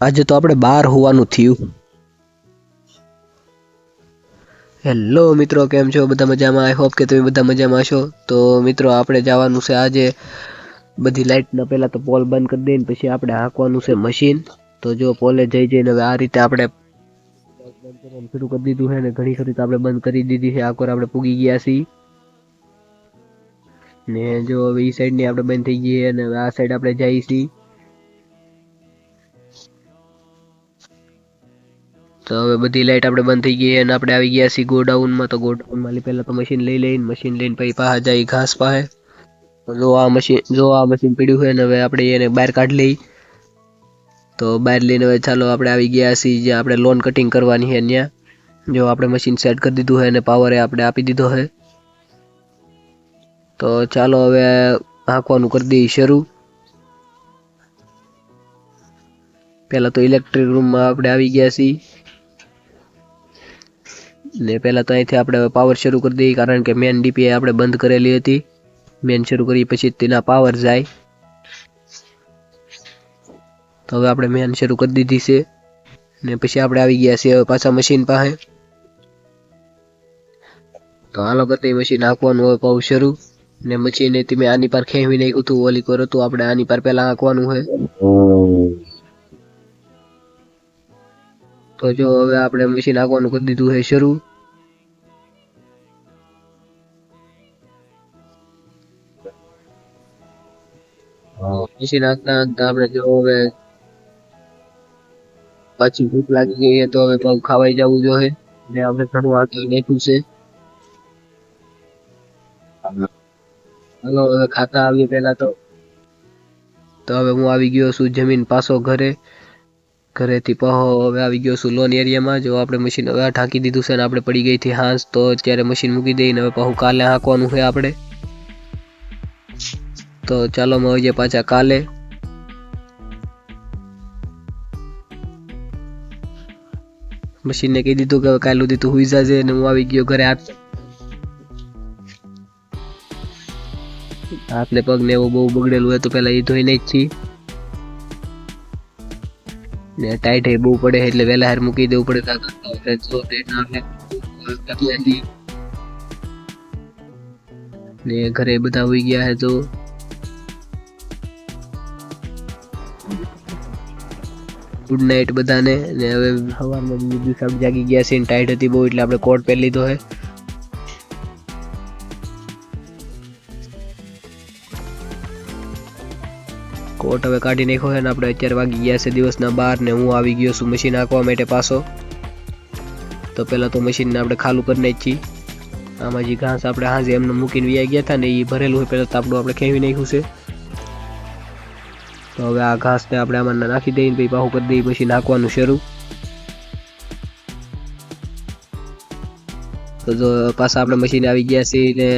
આજે તો આપણે બહાર હોવાનું થયું. હેલો મિત્રો, કેમ છો? બધા મજામાં? આઈ હોપ કે તમે બધા મજામાં છો તો મિત્રો, આપણે જવાનું છે આજે. બધી લાઇટના પહેલાં તો પોલ બંધ કરી દઈને પછી આપણે હાંકવાનું છે મશીન તો જો પોલે જઈ જઈને હવે આ રીતે આપણે શરૂ કરી દીધું છે ને ઘણી ખરી તો આપણે બંધ કરી દીધી છે. આખોર આપણે પૂગી ગયા છીએ. ને જો હવે એ સાઈડની આપણે બંધ થઈ ગઈ અને આ સાઈડ આપણે જઈએ છીએ. તો હવે બધી લાઈટ આપણે બંધ થઈ ગઈ અને આપણે આવી ગયા છીએ ગોડાઉનમાં. તો ગોડાઉનમાં પહેલાં તો મશીન લઈ લઈને મશીન લઈને પછી પાહા જાય ઘાસ પાસે જો આ મશીન જો આ મશીન પીડ્યું છે ને હવે આપણે એને બહાર કાઢી લઈ તો બહાર લઈને હવે ચાલો આપણે આવી ગયા છીએ જ્યાં આપણે લોન કટિંગ કરવાની છે ત્યાં. જો આપણે મશીન સેટ કરી દીધું છે અને પાવરે આપણે આપી દીધો છે. તો ચાલો હવે હાંકવાનું કરી દઈએ શરૂ. પહેલાં તો ઇલેક્ટ્રિક રૂમમાં આપણે આવી ગયા છીએ. ને પહેલાં તો અહીંથી આપણે પાવર શરૂ કરી દઈએ, કારણ કે મેન ડીપીઆઈ આપણે બંધ કરેલી હતી. મેન શરૂ કરી પછી તેના પાવર જાય. તો હવે આપણે મેન શરૂ કરી દીધી છે. ને પછી આપણે આવી ગયા છીએ હવે પાછા મશીન પાસે. તો હાલો કરતી મશીન હાંકવાનું હોય પાવ શરૂ. ને મશીન તમે આની પર ખેંચી નાખ્યું હતું ઓલી પર હતું, આપણે આની પર પહેલા હાંકવાનું હોય. તો જો હવે આપણે મશીન હાંકવાનું કરી દીધું છે શરૂ. મશીન હાંકતા આપણે જો હવે પાછી ભૂખ લાગી ગઈ છે તો હવે પગ ખાવાઈ જવું જોઈએ ને આપણે ઘણું આગળ નાખ્યું છે. હાલો હવે ખાતા આવીએ પહેલા તો. તો હવે હું આવી ગયો છું જમીન પાછો ઘરે. ઘરેથી પહો, હવે આવી ગયો છું લોન એરિયામાં જો આપણે મશીન હવે ઢાંકી દીધું છે અને આપણે પડી ગઈ હતી હાંસ, તો અત્યારે મશીન મૂકી દઈને હવે પહુ કાલે હાંકવાનું છે આપણે. તો ચાલો મળીએ પાછા કાલે. મશીનને કહી દીધું કે કાલે સુધી તું હુઈ જાજે અને હું આવી ગયો ઘરે હાથ. હાથ ને પગ ને એવું બહુ બગડેલું હોય તો પેલા એ ધોઈને જ છી. ને ટાઈટ એ બહુ પડે એટલે વહેલા હાર મૂકી દેવું પડે ને ઘરે બધા હોઈ ગયા હે તો? ગુડ નાઇટ બધાને. ને હવે સવારમાં બીજું સાહેબ જાગી ગયા છે ટાઈટ હતી બહુ એટલે આપણે કોટ પહેરી લીધો હે. કોટ હવે કાઢી નાખ્યો છે ને આપણે અત્યારે વાગી ગયા છે દિવસના બાર ને હું આવી ગયો છું મશીન હાંકવા માટે પાછો. તો પહેલાં તો મશીનને આપણે ખાલું કરી નાખી આમાં જે ઘાસ આપણે હાજે એમને મૂકીને વ્યાઈ ગયા હતા ને એ ભરેલું હોય પહેલાં તો આપણું ખેવી નાખ્યું છે. તો હવે આ ઘાસને આપણે આમાં નાખી દઈએ પછી પાહું કરી દઈએ પછી નાખવાનું શરૂ. તો જો પાછા આપણે મશીન આવી ગયા છે ને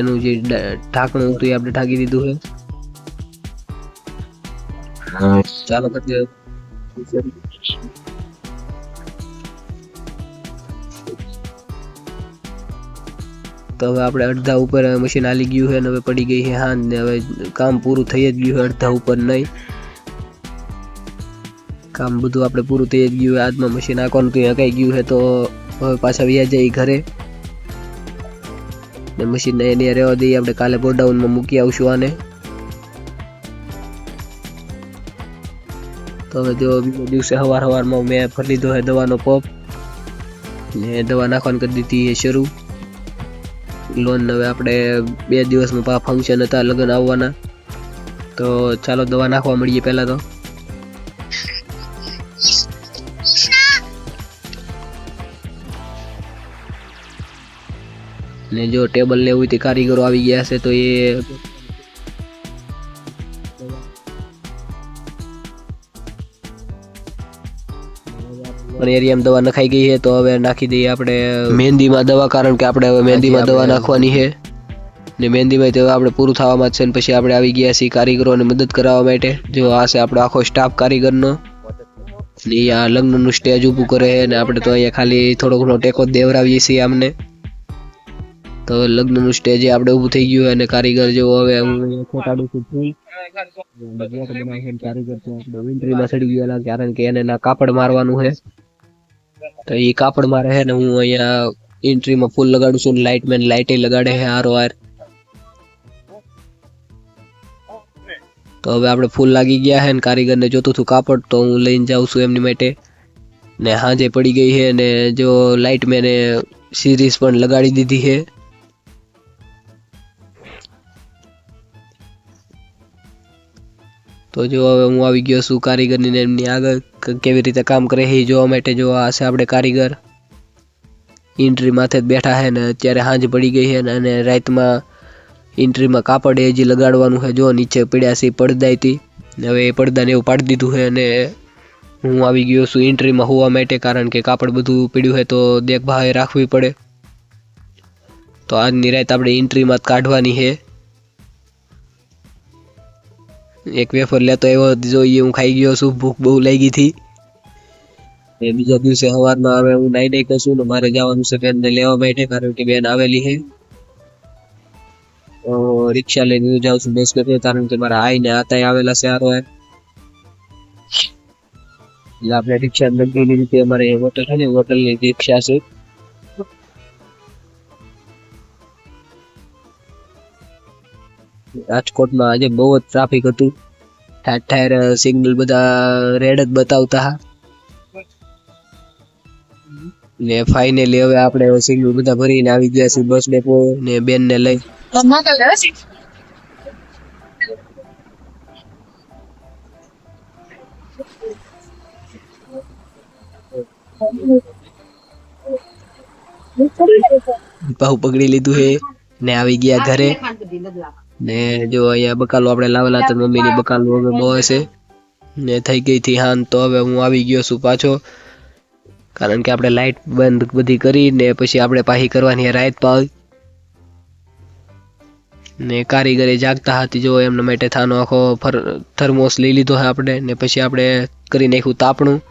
એનું જે ઢાંકણું હતું એ આપણે ઢાંકી દીધું છે. ચાલો કરીએ તો હવે આપણે અડધા ઉપર મશીન હાલી ગયું છે અને હવે પડી ગઈ છે હા ને હવે કામ પૂરું થઈ જ ગયું છે અડધા ઉપર નહીં. કામ બધું આપણે પૂરું થઈ જ ગયું આજમાં મશીન આખવાનું તો હકાઈ ગયું છે તો હવે પાછા વ્યા જઈ ઘરે. ને મશીનને એને રહેવા દઈએ. આપણે કાલે ગોડાઉનમાં મૂકી આવશું આને. તો હવે જો બીજા દિવસે સવાર સવારમાં મેં ફરી લીધો હે દવાનો પપ. ને દવા નાખવાની કરી દીધી એ શરૂ. લોન હવે આપણે બે દિવસમાં પા ફંક્શન હતા, લગ્ન આવવાના. તો ચાલો દવા નાખવા મળીએ પહેલાં તો. ને જો ટેબલ ને એવું કારીગરો આવી ગયા છે તો એ એરિયામાં દવા નખાઈ ગઈ છે તો હવે નાખી દઈએ આપણે મહેંદીમાં દવા કારણ કે આપણે હવે મહેંદીમાં દવા નાખવાની છે. ને મહેંદીમાં તો આપણે પૂરું થવામાં જ છે ને પછી આપણે આવી ગયા છીએ કારીગરોને મદદ કરાવવા માટે. જો આ છે આપણો આખો સ્ટાફ કારીગરનો. ને આ લગ્નનું સ્ટેજ ઊભું કરે છે ને આપણે તો અહીંયા ખાલી થોડો ઘણો ટેકો દેવરાવીએ છીએ આમને. તો લગ્નનું સ્ટેજ આપણે ઊભું થઈ ગયું અને કારીગર જેવો હવે હું ખોટાડું છું ફૂલ કારીગર તો આપણે વિન્ટ્રીમાં સડી ગયેલા કારણ કે એને ના કાપડ મારવાનું છે. તો એ કાપડ મારે છે ને હું અહીંયા એન્ટ્રીમાં ફૂલ લગાડું છું લાઇટ મેન લાઇટે લગાડે છે હારો વાર તો હવે આપણે ફૂલ લાગી ગયા છે ને કારીગરને જોતું હતું કાપડ, તો હું લઈને જાઉં છું એમની માટે. ને હાજે પડી ગઈ છે ને જો લાઇટ મેને સિરીઝ પણ લગાડી દીધી છે. તો જો હવે હું આવી ગયો છું કારીગરની એમની આગળ. કેવી રીતે કામ કરે એ જોવા માટે જો આ છે આપણે કારીગર. ઇન્ટ્રી માથે જ બેઠા છે ને અત્યારે સાંજ પડી ગઈ છે અને રાતમાં ઇન્ટ્રીમાં કાપડ એ હજી લગાડવાનું છે જો નીચે પડ્યા છે પડદાયથી હતી હવે એ પડદાને એવું પાડી દીધું છે અને હું આવી ગયો છું ઇન્ટ્રીમાં હોવા માટે કારણ કે કાપડ બધું પીડ્યું હોય તો દેખભાળ રાખવી પડે. તો આજની રાત આપણે ઇન્ટ્રીમાં જ કાઢવાની છે એક વેફર લેતો એવો જોઈએ હું ખાઈ ગયો છું, ભૂખ બહુ લાગી હતી એ બીજા દિવસે સવારમાં હવે હું નાઈ નાઈ કશું ને મારે જવાનું છે બેનને લેવા માટે, કારણ કે બેન આવેલી છે રિક્ષા લઈને જાઉં છું બેસ કરીને કારણ કે મારા આઈ ને આતાય આવેલા છે આરો. એટલે આપણે રિક્ષા નક્કી રીતે અમારે હોટલ છે ને હોટલની રિક્ષા છે રાજકોટમાં આજે બહુ જ ટ્રાફિક હતું. ઠેર ઠેર સિગ્નલ બધા રેડ જ બતાવતા હા. ને ફાઇનલી હવે આપણે સિગ્નલ બધા ભરીને આવી ગયા છીએ બસ ડેપો ને બેન ને લઈ પકડી લીધું હે ને આવી ગયા ઘરે. ને જો અહીંયા બકાલો આપણે લાવેલા હતા મમ્મીની બકાલો હવે બહુ હશે. ને થઈ ગઈ થી હાન તો હવે હું આવી ગયો છું પાછો. કારણ કે આપણે લાઇટ બંધ બધી કરી ને પછી આપણે પાહી કરવાની રાત પાવ ને કારીગરે જાગતા હતી જો એમના માટે થાનો આખો થર્મોસ લઈ લીધો હોય આપણે ને પછી આપણે કરી નાખ્યું તાપણું.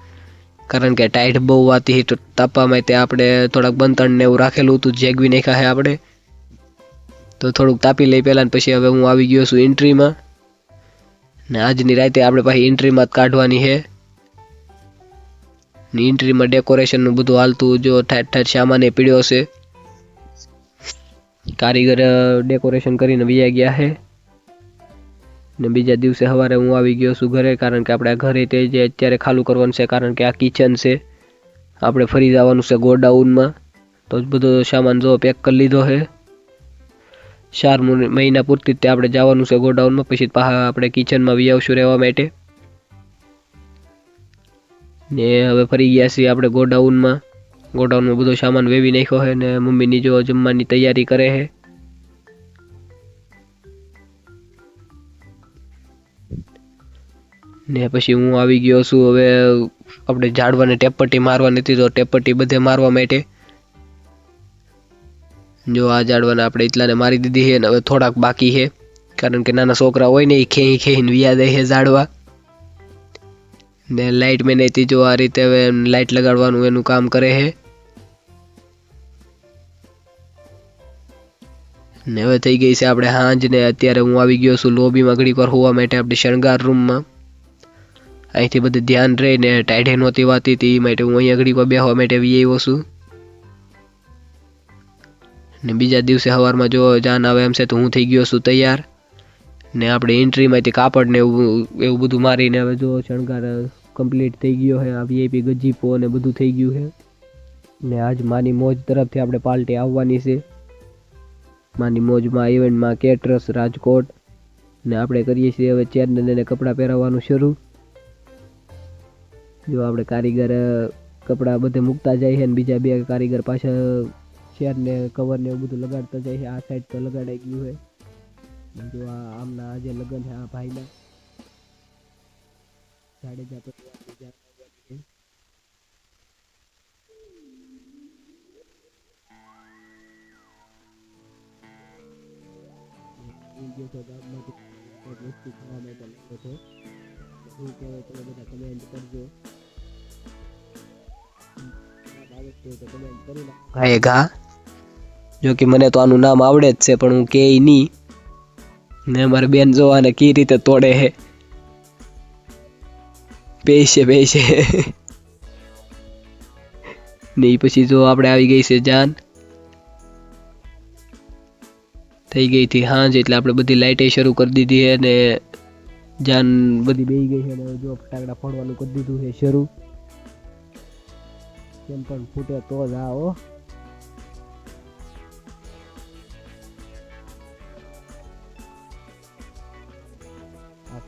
કારણ કે ટાઈટ બહુ વાતી હતી તો તાપવામાં તે આપણે થોડાક બંતણ ને એવું રાખેલું હતું જેગવી નાખ્યા છે આપણે. તો થોડુંક તાપી લઈ પહેલા પછી હવે હું આવી ગયો છું એન્ટ્રીમાં. ને આજની રાતે આપણે પાછી એન્ટ્રીમાં જ કાઢવાની છે. ને એન્ટ્રીમાં ડેકોરેશનનું બધું હાલતું, જો ઠેર સામાન એ પીડ્યો છે. કારીગર ડેકોરેશન કરીને બીજા ગયા છે. ને બીજા દિવસે સવારે હું આવી ગયો છું ઘરે, કારણ કે આપણે ઘરે તે જે અત્યારે ખાલું કરવાનું છે, કારણ કે આ કિચન છે. આપણે ફરી જવાનું છે ગોડાઉનમાં. તો બધો સામાન જો પેક કરી લીધો છે. ચાર મહિના પૂરતી જ તે આપણે જવાનું છે ગોડાઉનમાં, પછી આપણે કિચનમાં વી આવશું રહેવા માટે. ને હવે ફરી ગયા છીએ આપણે ગોડાઉનમાં. ગોડાઉનમાં બધો સામાન વેવી નાખ્યો છે ને મમ્મીની જો જમવાની તૈયારી કરે છે. ને પછી હું આવી ગયો છું, હવે આપણે ઝાડવાને ટેપપટ્ટી મારવાની હતી તો ટેપપટ્ટી બધે મારવા માટે. જો આ ઝાડવાને આપણે એટલાને મારી દીધી છે ને હવે થોડાક બાકી છે. કારણ કે નાના છોકરા હોય ને એ ખેહી ખેહીને વ્યા દે છે ઝાડવા ને લાઇટ મેન હતી જો આ રીતે હવે લાઇટ લગાડવાનું એનું કામ કરે છે. ને હવે થઈ ગઈ છે આપણે હાંજ ને અત્યારે હું આવી ગયો છું લોબીમાં ઘડીક વાર હોવા માટે આપણે શણગાર રૂમમાં. અહીંથી બધું ધ્યાન રહે ને ટાઈડે નહોતી વાતી હતી એ માટે હું અહીંયા ઘડીક પર બેહવા માટે આવી આવ્યો છું. ને બીજા દિવસે સવારમાં જો જાન આવે એમ છે તો હું થઈ ગયો છું તૈયાર. ને આપણે એન્ટ્રીમાંથી કાપડ ને એવું એવું બધું મારીને હવે જો શણગાર કમ્પ્લીટ થઈ ગયો છે. આ વીઆઈપી ગજીપો ને બધું થઈ ગયું છે. ને આજ માની મોજ તરફથી આપણે પાર્ટી આવવાની છે. માની મોજમાં ઇવેન્ટમાં કેટરસ, રાજકોટ ને આપણે કરીએ છીએ હવે ચેરને એને કપડાં પહેરાવવાનું શરૂ. જો આપણે કારીગર કપડાં બધે મૂકતા જાય છે ને બીજા બે કારીગર પાછા શેર ને કવર ને એવું બધું લગાડતા જાય છે. આ સાઈડ તો લગાડાઈ ગયું ને જો આ આમના આજે લગ્ન છે, આ ભાઈના. જાડેજા છે. ગયો તો ગામમાંથી વસ્તુ હતો. તમે બધા કમેન્ટ ઘા ઘા જો કે મને તો આનું નામ આવડે જ છે, પણ હું કે નહીં. ને મારે બેન જોવાને કઈ રીતે તોડે હે? બેસે બેસે. ને પછી જો આપણે આવી ગઈ છે જાન. થઈ ગઈ હતી હાંજ, એટલે આપણે બધી લાઇટે શરૂ કરી દીધી છે ને જાન બધી બેસી ગઈ છે અને જો ફટાકડા ફોડવાનું કરી દીધું છે શરૂ. કેમ પણ ફૂટે તો જ આ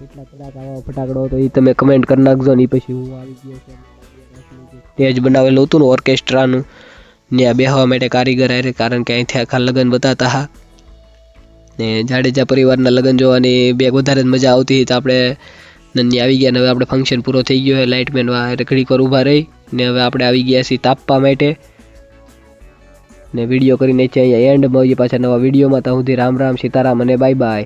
કેટલા કદાચ આવા ફટાકડો હતો એ તમે કમેન્ટ કરી નાખજો ને પછી હું આવી ગયો છું. સ્ટેજ બનાવેલું હતું ને ઓર્કેસ્ટ્રાનું. ત્યાં બેહવા માટે કારીગર આરે કારણ કે અહીંથી આખા લગ્ન બતાતા હા. ને જાડેજા પરિવારના લગ્ન જોવાની બે વધારે જ મજા આવતી હતી તો આપણે નન્ની આવી ગયા ને હવે આપણે ફંક્શન પૂરો થઈ ગયો છે. લાઇટમેન ઘડીક વાર ઊભા રહી ને હવે આપણે આવી ગયા છીએ તાપવા માટે. ને વીડિયો કરીને છે અહીંયા એન્ડ મળીએ પાછા નવા વિડીયોમાં ત્યાં સુધી રામ રામ, સીતારામ અને બાય બાય